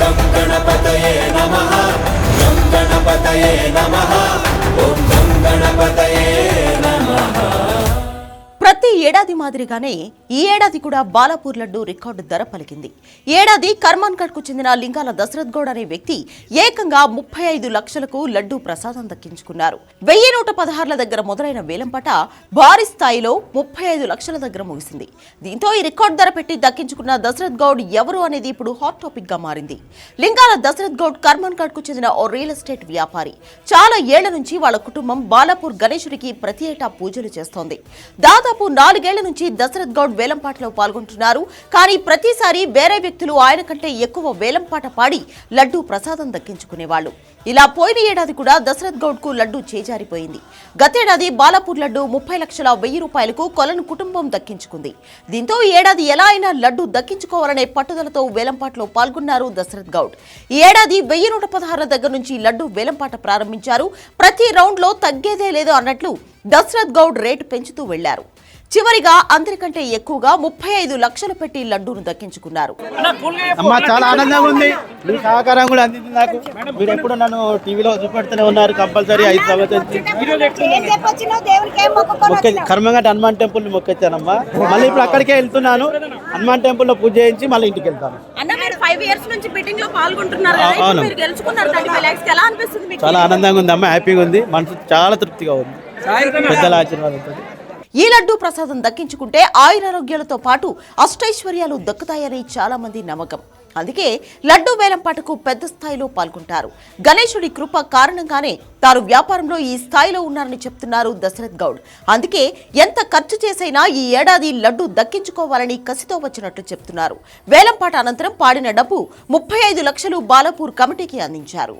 गणपतये नमः गणपतये नमः ॐ गणपतये नमः। ఏడాది మాదిరిగానే ఈ ఏడాది కూడా బాలాపూర్ లడ్డు రికార్డు ధర పలికింది. ఏడాది కర్మాన్ఘడ్కు చెందిన లింగాల దశరథ్ గౌడ్ అనే వ్యక్తి ఏకంగా ముప్పై ఐదు లక్షలకు లడ్డు ప్రసాదం దక్కించుకున్నారు. వెయ్యి నూట పదహారుల దగ్గర మొదలైన వేలంపాట భారీ స్థాయిలో ముప్పై ఐదు లక్షల దగ్గర ముగిసింది. దీంతో ఈ రికార్డు ధర పెట్టి దక్కించుకున్న దశరథ్ గౌడ్ ఎవరు అనేది ఇప్పుడు హాట్ టాపిక్గా మారింది. లింగాల దశరథ్ గౌడ్ కర్మాన్ఘడ్కు చెందిన ఓ రియల్ ఎస్టేట్ వ్యాపారి. చాలా ఏళ్ళ నుంచి వాళ్ళ కుటుంబం బాలాపూర్ గణేశుడికి ప్రతి ఏటా పూజలు చేస్తోంది. దాదాపు నాలుగేళ్ళ నుంచి దశరథ్ గౌడ్ వేలంపాటలో పాల్గొంటున్నారు. కానీ ప్రతిసారి వేరే వ్యక్తులు ఆయన కంటే ఎక్కువ వేలంపాట పాడి లడ్డూ ప్రసాదం దక్కించుకునేవాళ్ళు ఇలా పోయిన ఏడాది కూడా దశరథ్ గౌడ్కు లడ్డు చేజారిపోయింది. గతేడాది బాలాపూర్ లడ్డు ముప్పై లక్షల వెయ్యి రూపాయలకు కొలను కుటుంబం దక్కించుకుంది. దీంతో ఈ ఏడాది ఎలా అయినా లడ్డు దక్కించుకోవాలనే పట్టుదలతో వేలంపాటలో పాల్గొన్నారు దశరథ్ గౌడ్. ఈ ఏడాది వెయ్యి నూట పదహారుల దగ్గర నుంచి లడ్డు వేలంపాట ప్రారంభించారు. ప్రతి రౌండ్లో తగ్గేదే లేదు అన్నట్లు దశరథ్ గౌడ్ రేటు పెంచుతూ వెళ్ళారు. చివరిగా అందరికంటే ఎక్కువగా ముప్పై ఐదు లక్షలు పెట్టి లడ్డూను దక్కించుకున్నారు. అమ్మ చాలా ఆనందంగా ఉంది. మీ సహకారం కూడా అందింది నాకు. మీరు ఎప్పుడు నన్ను టీవీలో చూపెడుతూనే ఉన్నారు కంపల్సరీ ఐదు మొక్క కర్మంగట్ హనుమాన్ టెంపుల్ మొక్కొచ్చానమ్మా. మళ్ళీ ఇప్పుడు అక్కడికే వెళ్తున్నాను. హనుమాన్ టెంపుల్లో పూజ చేయించి మళ్ళీ ఇంటికి వెళ్తాను. అన్న మీరు ఫైవ్ ఇయర్స్ నుంచి బిడ్డింగ్లో పాల్గొంటున్నారు కదా, ఇప్పుడు అవును. మీరు గెలుచుకున్నారు థర్టీ ఫైవ్ లాక్స్ ఎలా అనిపిస్తుంది మీకు? చాలా ఆనందంగా ఉంది అమ్మ హ్యాపీగా ఉంది. మనసు చాలా తృప్తిగా ఉంది. పెద్దల ఆశీర్వాదంతో. ఈ లడ్డూ ప్రసాదం దక్కించుకుంటే ఆయురారోగ్యాలతో పాటు అష్టైశ్వర్యాలు దక్కుతాయని చాలా మంది నమ్మకం. అందుకే లడ్డూ వేలంపాటకు పెద్ద స్థాయిలో పాల్గొంటారు. గణేశుడి కృప కారణంగానే తాను వ్యాపారంలో ఈ స్థాయిలో ఉన్నారని చెప్తున్నారు దశరథ్ గౌడ్. అందుకే ఎంత ఖర్చు చేసైనా ఈ ఏడాది లడ్డూ దక్కించుకోవాలని కసితో వచ్చినట్లు చెప్తున్నారు. వేలంపాట అనంతరం పాడిన డబ్బు ముప్పై ఐదు లక్షలు బాలపూర్ కమిటీకి అందించారు.